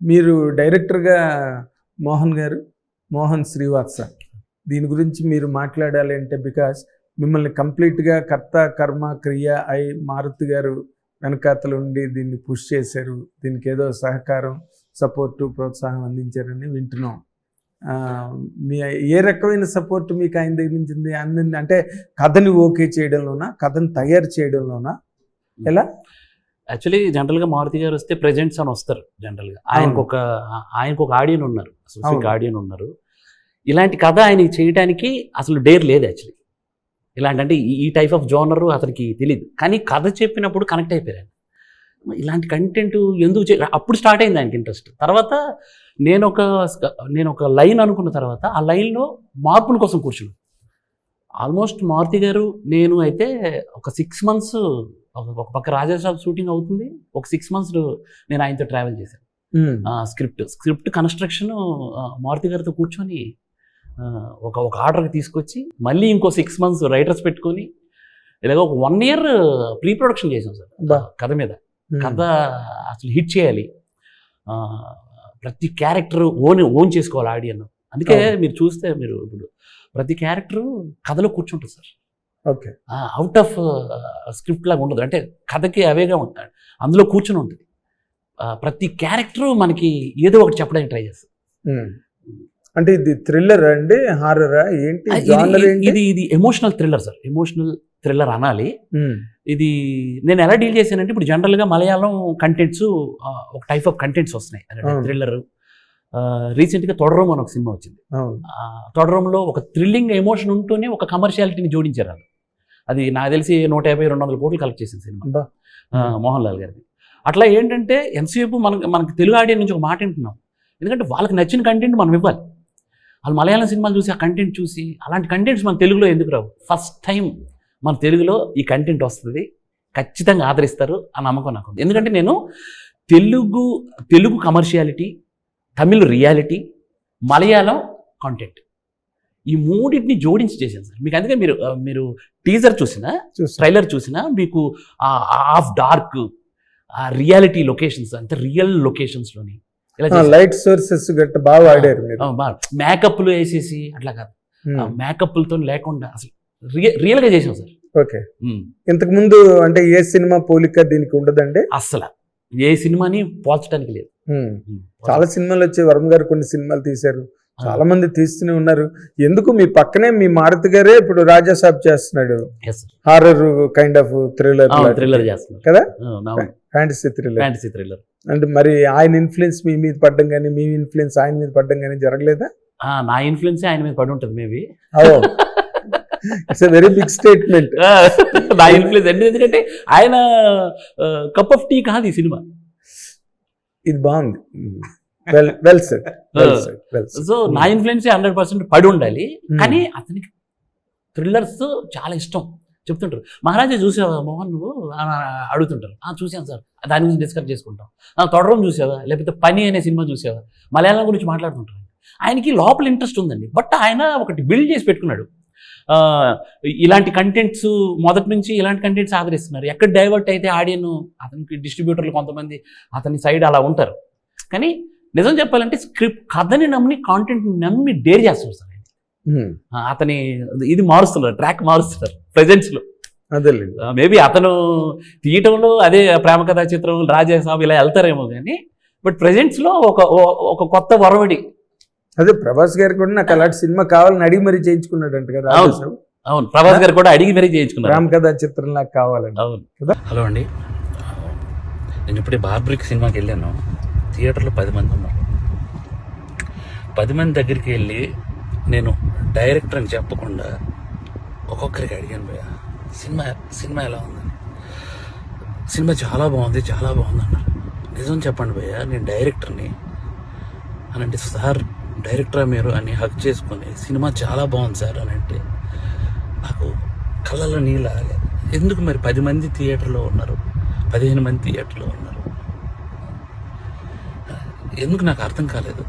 మీరు డైరెక్టర్గా మోహన్ గారు మోహన్ శ్రీవాత్స. దీని గురించి మీరు మాట్లాడాలి అంటే బికాస్ మిమ్మల్ని కంప్లీట్గా కర్త కర్మ క్రియ అయి మారుతి గారు వెనకాతలు ఉండి దీన్ని పుష్ చేశారు. దీనికి ఏదో సహకారం సపోర్టు ప్రోత్సాహం అందించారని వింటున్నాం. మీ ఏ రకమైన సపోర్ట్ మీకు ఆయన దగ్గర నుంచి అందింది అంటే కథని ఓకే చేయడంలోనా? కథను తయారు చేయడంలోనా? ఎలా? యాక్చువల్లీ జనరల్గా మారుతి గారు వస్తే ప్రెజెంట్స్ అని వస్తారు జనరల్గా ఆయనకు ఒక ఆయనకు ఒక ఆడియన్ ఉన్నారు స్పెసిఫిక్. ఆడియన్ ఉన్నారు. ఇలాంటి కథ ఆయనకి చేయడానికి అసలు డేర్ లేదు యాక్చువల్లీ ఇలాంటి అంటే ఈ- టైప్ ఆఫ్ జోనర్ అతనికి తెలియదు కానీ కథ చెప్పినప్పుడు కనెక్ట్ అయిపోయారు ఆయన. ఇలాంటి కంటెంట్ ఎందుకు చే అప్పుడు స్టార్ట్ అయింది ఆయనకి ఇంట్రెస్ట్ తర్వాత నేను ఒక నేను ఒక లైన్ అనుకున్న తర్వాత ఆ లైన్లో మార్పుల కోసం కూర్చున్నాను ఆల్మోస్ట్ మారుతి గారు నేను అయితే ఒక సిక్స్ మంత్స్ ఒక పక్క రాజాసాబ్ షూటింగ్ అవుతుంది. ఒక సిక్స్ మంత్స్ నేను ఆయనతో ట్రావెల్ చేశాను. స్క్రిప్ట్ స్క్రిప్ట్ కన్స్ట్రక్షన్ మారుతి గారితో కూర్చొని ఒక ఒక ఆర్డర్కి తీసుకొచ్చి మళ్ళీ ఇంకో సిక్స్ మంత్స్ రైటర్స్ పెట్టుకొని ఇలాగ ఒక వన్ ఇయర్ ప్రీ ప్రొడక్షన్ చేసాం సార్. కథ మీద. కథ అసలు హిట్ చేయాలి. ప్రతి క్యారెక్టర్ ఓన్ ఓన్ చేసుకోవాలి ఆడియన్ అందుకే. మీరు చూస్తే మీరు ఇప్పుడు ప్రతి క్యారెక్టర్ కథలో కూర్చుంటుంది sir. Okay. Out of script లాగా ఉండదు. అంటే కథకి అవేగా ఉంటాడు అందులో కూర్చుని ఉంటుంది. ప్రతి క్యారెక్టర్ మనకి ఏదో ఒకటి చెప్పడానికి ట్రై చేస్తుంది. ఉమ్. అంటే ఇది థ్రిల్లర్ అండి హారరా ఏంటి? ఇది- ఇది- emotional thriller sir. Emotional thriller అనాలి. ఇది నేను ఎలా డీల్ చేశానంటే ఇప్పుడు జనరల్గా మలయాళం కంటెంట్స్ ఒక టైప్ ఆఫ్ కంటెంట్స్ వస్తున్నాయి. థ్రిల్లర్ రీసెంట్గా తొడరం అని ఒక సినిమా వచ్చింది. తొడరంలో ఒక థ్రిల్లింగ్ ఎమోషన్ ఉంటూనే ఒక కమర్షియాలిటీని జోడించారు వాళ్ళు అది నాకు తెలిసి నూట యాభై రెండు వందల కోట్లు కలెక్ట్ చేసిన సినిమా. మోహన్ లాల్ గారిది. అట్లా ఏంటంటే ఎంతసేపు మనకి మనకి తెలుగు ఆడియన్స్ నుంచి ఒక మాట వింటున్నాం. ఎందుకంటే వాళ్ళకి నచ్చిన కంటెంట్ మనం ఇవ్వాలి. వాళ్ళు మలయాళం సినిమాలు చూసి ఆ కంటెంట్ చూసి అలాంటి కంటెంట్స్ మన తెలుగులో ఎందుకు రావు? ఫస్ట్ టైం మన తెలుగులో ఈ కంటెంట్ వస్తుంది. ఖచ్చితంగా ఆదరిస్తారు ఆ నమ్మకం నాకు ఎందుకంటే నేను Telugu Telugu commerciality Tamil reality Malayalam content ఈ మూడింటిని జోడించి చేశాను సార్. మీకు అందుకే మీరు మీరు టీజర్ చూసినా చూసా. ట్రైలర్ చూసినా మీకు ఆఫ్ డార్క్ ఆ రియాలిటీ లొకేషన్స్ అంటే రియల్ లొకేషన్స్లోని. లైట్ సోర్సెస్ గట్ట బాగా వాడారు మీరు. ఆ, బాగా మేకప్లు వేసేసి అట్లా కాదు. మేకప్లతో లేకుండా అసలు రియల్ రియల్గా చేసాం సార్. ఓకే. ఇంతకు ముందు అంటే ఏ సినిమా పోలిక దీనికి ఉండదండి? అస్సలు. ఏ సినిమాని పోల్చడానికి లేదు. చాలా సినిమాలు వచ్చాయి. వరుణ్ గారు కొన్ని సినిమాలు తీశారు. చాలా మంది తీస్తూనే ఉన్నారు. ఎందుకు మీ పక్కనే మీ మారుతి గారే ఇప్పుడు రాజా సాబ్ చేస్తున్నాడు. Horror kind of thriller thriller చేస్తున్నారు కదా? ఫ్యాంటసీ థ్రిల్లర్ ఫ్యాంటసీ థ్రిల్లర్ అంటే మరి ఆయన ఇన్ఫ్లుయెన్స్ మీ మీద పడ్డం కానీ మీ ఇన్ఫ్లుయెన్స్ ఆయన మీద పడ్డం కానీ జరగలేదా? నా ఇన్ఫ్లుయెన్స్ ఆయన మీద పడి ఉంటుంది maybe it's a very big statement నా ఇన్ఫ్లుయెన్స్ అంటే ఎందుకంటే ఆయన కప్ ఆఫ్ టీ కాదు ఈ సినిమా. ఇది బాగుంది వెల్ వెల్ సెట్ సో నా ఇన్ఫ్లుయెన్స్ హండ్రెడ్ పర్సెంట్ పడి ఉండాలి. Hmm. కానీ అతనికి థ్రిల్లర్స్ చాలా ఇష్టం. చెప్తుంటారు. మహారాజా చూసావా మోహన్ నువ్వు? అడుగుతుంటారు. "ఆ, చూశాను సార్. దాని గురించి డిస్కస్ చేసుకుంటాం. "ఆ, తొడరం చూసావా? లేకపోతే పని అనే సినిమా చూసావా? మలయాళం గురించి మాట్లాడుతుంటారు. ఆయనకి లోపల ఇంట్రెస్ట్ ఉందండి. బట్ ఆయన ఒకటి బిల్డ్ చేసి పెట్టుకున్నాడు. ఇలాంటి కంటెంట్స్ మొదటి నుంచి ఇలాంటి కంటెంట్స్ ఆదరిస్తున్నారు. ఎక్కడ డైవర్ట్ అయితే ఆడియన్ అతనికి డిస్ట్రిబ్యూటర్లు కొంతమంది అతని సైడ్ అలా ఉంటారు. కానీ నిజం చెప్పాలంటే స్క్రిప్ట్ కథని నమ్మి కాంటెంట్ నమ్మి డేర్ చేస్తున్నారు సార్ అతని ఇది మారుస్తున్నారు ట్రాక్ మారుస్తున్నారు presents లో. అదేలేండి. మేబీ అతను తీయటంలో అదే ప్రేమ కథా చిత్రం రాజాసాబ్ ఇలా వెళ్తారేమో కానీ బట్లో ఒక ఒక కొత్త వరవడి అదే ప్రభాస్ గారు కూడా నాకు అలాంటి సినిమా కావాలని అడిగి మరీ చేయించుకున్నాడు అంట కదా అవును. ప్రభాస్ గారు కూడా అడిగి మరీ చేయించుకున్నారు. రామ్ కథా చిత్రం నాకు కావాలని అవును. కదా? హలో అండి. నేను ఇప్పుడే బార్బ్రిక్ సినిమాకి వెళ్ళాను. థియేటర్లో పది మంది ఉన్నారు. పది మంది దగ్గరికి వెళ్ళి నేను డైరెక్టర్ అని చెప్పకుండా ఒక్కొక్కరికి అడిగాను భయ్య సినిమా సినిమా ఎలా ఉందని సినిమా చాలా బాగుంది చాలా బాగుంది అన్నారు. నిజం చెప్పండి భయ్య నేను డైరెక్టర్ని అని అంటే సార్ డైరెక్టరా మీరు అని హక్ చేసుకుని సినిమా చాలా బాగుంది సార్ అని అంటే నాకు కళ్ళలో నీళ్ళు ఆగలేదు ఎందుకు మరి పది మంది థియేటర్లో ఉన్నారు? పదిహేను మంది థియేటర్లో ఉన్నారు. ఎందుకు నాకు అర్థం కాలేదు.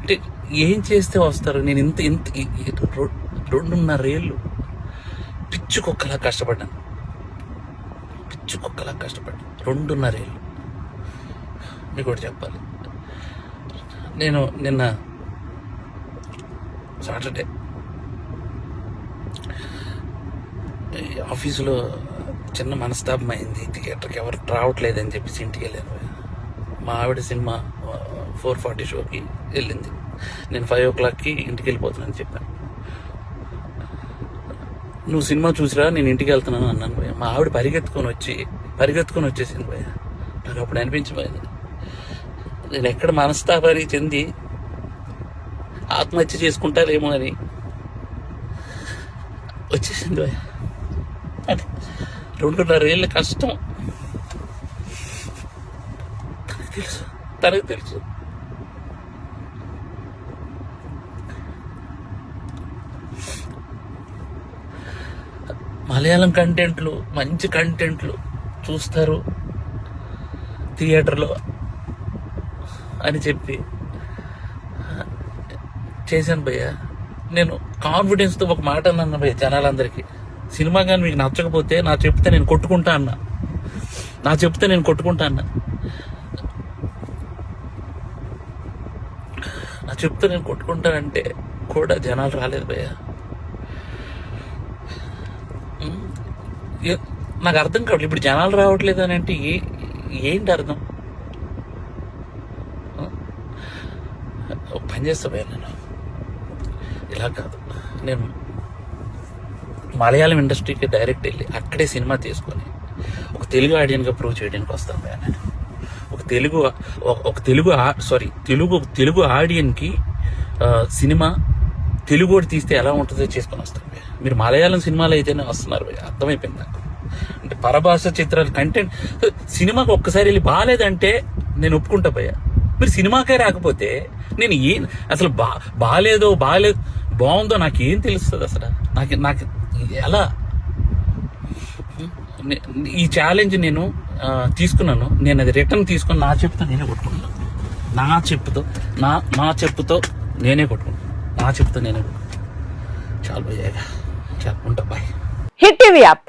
అంటే ఏం చేస్తే వస్తారు? నేను ఇంత ఇంత రెండున్నరేళ్ళు ఈ కుక్కలా కష్టపడ్డాను. పిచ్చు కుక్కలా కష్టపడ్డాను. రెండున్నరేళ్ళు మీకు కూడా చెప్పాలి. నేను నిన్న సాటర్డే ఆఫీసులో చిన్న మనస్తాపం అయింది. థియేటర్కి ఎవరు రావట్లేదని చెప్పేసి ఇంటికి వెళ్ళాను. మా ఆవిడ సినిమా ఫోర్ ఫార్టీ షోకి వెళ్ళింది. నేను ఫైవ్ ఓ క్లాక్కి ఇంటికి వెళ్ళిపోతున్నాను చెప్పాను. నువ్వు సినిమా చూసిరా నేను ఇంటికి వెళ్తున్నాను అన్నాను భయ్య. మా ఆవిడ పరిగెత్తుకొని వచ్చి పరిగెత్తుకొని వచ్చేసింది భయ్య. నాకు అప్పుడు అనిపించిపోయింది నేను ఎక్కడ మనస్తాపానికి చెంది ఆత్మహత్య చేసుకుంటారేమో అని వచ్చేసింది అది రెండున్నర ఏళ్ళ కష్టం. తనకు తెలుసు. తనకు తెలుసు. మలయాళం కంటెంట్లు మంచి కంటెంట్లు చూస్తారు. థియేటర్లో అని చెప్పి చేశాను భయ్య. నేను కాన్ఫిడెన్స్తో ఒక మాట అన్నాను భయ్య జనాలందరికీ. సినిమా కానీ మీకు నచ్చకపోతే నా చెప్తే నేను కొట్టుకుంటా అన్నా. నా చెప్తే నేను కొట్టుకుంటా అన్నా. నా చెప్తే నేను కొట్టుకుంటానంటే కూడా జనాలు రాలేదు భయ్య. నాకు అర్థం కావట్లేదు ఇప్పుడు జనాలు రావట్లేదు అని అంటే ఏ ఏంటి అర్థం ఉమ్, ఒక పని చేస్తా నేను ఇలా కాదు. నేను మలయాళం ఇండస్ట్రీకి డైరెక్ట్ వెళ్ళి అక్కడే సినిమా తీసుకొని ఒక తెలుగు ఆడియన్గా ప్రూవ్ చేయడానికి వస్తాను భయ్య నేను. ఒక తెలుగు ఒక- తెలుగు సారీ తెలుగు తెలుగు ఆడియన్కి సినిమా తెలుగు కూడా తీస్తే ఎలా ఉంటుందో చేసుకొని వస్తాను భయ్య. మీరు మలయాళం సినిమాలు అయితేనే వస్తున్నారు భయ్య అర్థమైపోయింది నాకు. అంటే పరభాష చిత్రాలు కంటెంట్ సినిమాకి ఒక్కసారి వెళ్ళి బాగాలేదంటే నేను ఒప్పుకుంటా భయ్యా. మీరు సినిమాకే రాకపోతే నేను ఏం అసలు బా బాగాలేదో బాగాలేదు బాగుందో నాకు ఏం తెలుస్తుంది అసలు? నాకు నాకు ఎలా? ఈ ఛాలెంజ్ నేను తీసుకున్నాను. నేను అది రిటర్న్ తీసుకొని నా చెప్పుతో నేనే కొట్టుకున్నాను నా చెప్పుతో నా నా చెప్పుతో నేనే కొట్టుకున్నాను నా చెప్పుతో నేనే కొట్టుకున్నాను చాలా బాగా చాలా ఉంటా బాయ్ హిట్ టీవీ యాప్.